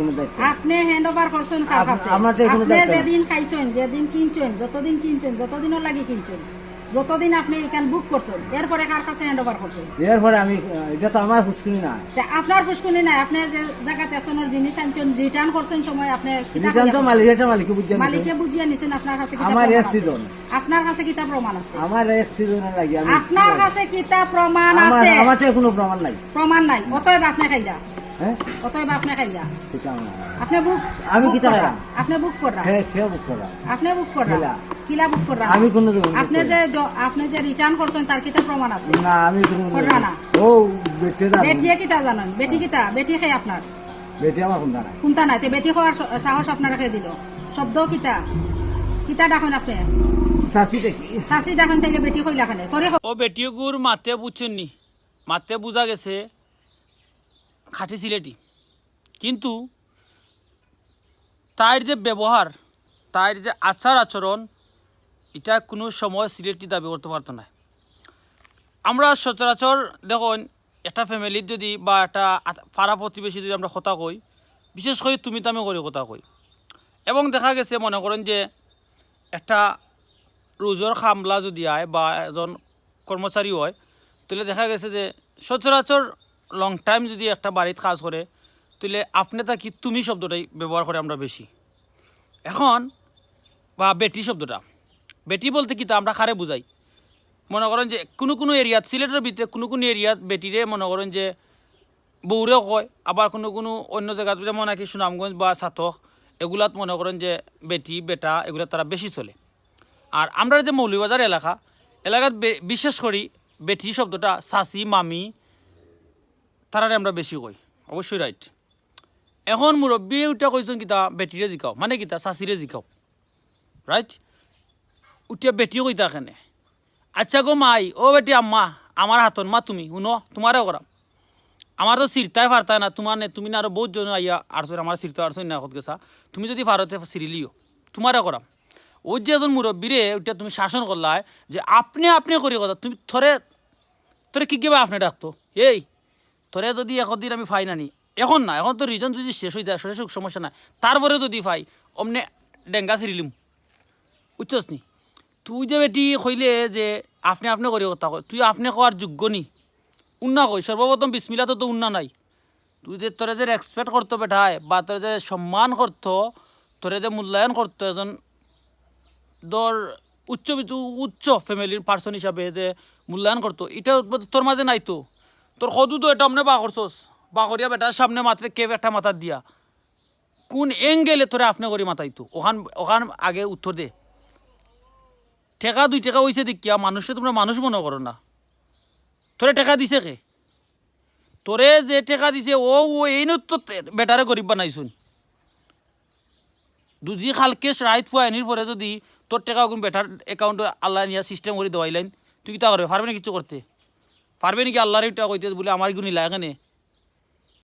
কোনো দায়িত্ব নেই। আপনি হ্যান্ড ওভার করছেন কার কাছে? আমার তো এখনও আপনি যেদিন খাইছেন যেদিন কিনছেন যতদিন কিনছেন যতদিনও লাগি কিনছেন যতদিন আপনি এখান বুক করছেন এরপরে কার কাছে হ্যান্ড ওভার করছেন? এরপরে আমি এটা তো আমার হুসকুনি না। আপনার ফুসকুনি নাই আপনি যে জায়গাতে আপনার জিনিস আনছেন রিটার্ন করছেন সময় আপনি রিটার্ন তো মালিক এটা মালিক বুঝছেন করছেন? মালিকে বুঝিয়ে নিছেন আপনার কাছে কিতা আমার প্রমাণ এক আছে? সিজন আপনার কাছে কিতা প্রমাণ আছে। আমার এক সিজনের লাগে আমি আপনার কাছে প্রমাণ আছে। আমার তো কোনো প্রমাণ নাই। প্রমাণ নাই অতএব আপনি হ্যাঁ অতএব আপনি খাইলা আপনি বুক আমি বুক কিতা আপনি বুক করা? খেয়ে খেয়ে বুক করা। আপনি বুক করা? কিলা বুক করা? আমি কোনো আপনি যে আপনি যে রিটার্ন করছেন তার কিতা প্রমাণ আছে? না আমি কোনো কররা না। ও বেটে জানেন? বেটি বেটি খাই আপনার? বেটে আমার তে বেটি স- সাহস আপনার রেখে দিল। শব্দ কিতা? কিতা ডাকুন আপনি? চাষি দেখি। শাসি ডাকুন তাইলে বেটি কইলা খানে। সরি ও বেটিগুর মাতে বুঝছেন নি মাতে বোঝা গেছে। খাঁটি সিলেটি। কিন্তু তার যে ব্যবহার, তার যে আচার আচরণ, এটা কোনো সময় সিলেটি দাবি করতে পারতো না। আমরা সচরাচর দেখুন, একটা ফ্যামিলির যদি বা একটা পাড়া প্রতিবেশী যদি আমরা কথা কই, বিশেষ করে তুমি তামে করে কথা কই, এবং দেখা গেছে মনে করেন যে একটা রোজর খামলা যদি আয় বা এজন কর্মচারী হয়, তাহলে দেখা গেছে যে সচরাচর লং টাইম যদি একটা বাড়িতে কাজ করে, তাহলে আপনি থাকি তুমি শব্দটাই ব্যবহার করে আমরা বেশি। এখন, বা বেটি শব্দটা। বেটি বলতে কি তা আমরা খারে বুঝাই? মনে করেন যে কোনো কোনো এরিয়াত, সিলেটের ভিতরে কোনো কোনো এরিয়াত বেটিরে মনে করেন যে বৌরেও কয়, আবার কোনো কোনো অন্য জায়গাত যেমন নাকি সুনামগঞ্জ বা সাতক, এগুলাত মনে করেন যে বেটি, বেটা এগুলা তারা বেশি চলে। আর আমরা যে মৌলভীবাজার এলাকা, এলাকাত বিশেষ করি বেটি শব্দটা সাসি, মামি তারারে আমরা বেশি কই। অবশ্যই রাইট এখন মুরব্বী উঠা কইছেন কিতা বেটিরে জিকাও। মানে কিতা সাসিরে জিকাও। রাইট উঠিয়া বেটিও কইতা কেনে। আচ্ছা গো মাই ও বেটি আম্মা আমার হাতন মা তুমি, শুনো তোমারে করাম আমার তো সিরতাই ফারতাই না তোমার তুমি না আরও বহুত জন আইয়া আরছো আমার সিরতা আরছো না কত গেছা। তুমি যদি ভারতে সিরিলিও তোমারে করাম ওই যে এজন মুরব্বীরে ওইটা তুমি শাসন করলাই যে, আপনি আপনি করি কথা, তুমি থরে তোরে কি কিবা আপনি ডাকতো এই তোরে যদি একদিন আমি ফাই নানি, এখন না, এখন তো রিজন যদি শেষ হয়ে যায়, শেষ সমস্যা নাই। তারপরে যদি ফাই, অমনে ডেঙ্গা সিরিলিম বুঝছস নি? তুই যে বেটি কইলে যে আপনি আপনি করি কথা কয়, তুই আপনি কোয়ার যোগ্য নি। উন্না কই, সর্বপ্রথম বিসমিল্লা তো তো উন্না নাই। তুই যে তোরে যে রেসপেক্ট করতো বেঠায় বা তোরে যে সম্মান করতো, তোরে যে মূল্যায়ন করতো এজন ধর উচ্চ উচ্চ ফ্যামিলির পার্সন হিসাবে যে মূল্যায়ন করতো এটা তোর মাঝে নাই তো? তোর সদু তো এটা আমনে বা করছোস বা করিয়া বেটার সামনে মাত্রে কে একটা মাথার দিয়া। কোন এঙ্গেলে তোরে আপনি করি মাথাইতো ওখান ওখান আগে উত্তর দে। টেকা দুই টাকা হয়েছে দেখিয়া মানুষে তোমরা মানুষ মনে করো না। তোরে টেকা দিছে কে? তোরে যে টেকা দিছে, ও ও এই তো বেটারে গরিব বানাইছুন। দুজি খালকে রাইত ফুয়াইনির পরে যদি তোর টেকা বেটার অ্যাকাউন্টে আল্লাহ নিয়ে সিস্টেম করে দেওয়াইলেন তুই কি তা করবে? পারবে না কিছু করতে? পারবে নাকি আল্লাহর এটা কইতে বলে আমার গুণি এখানে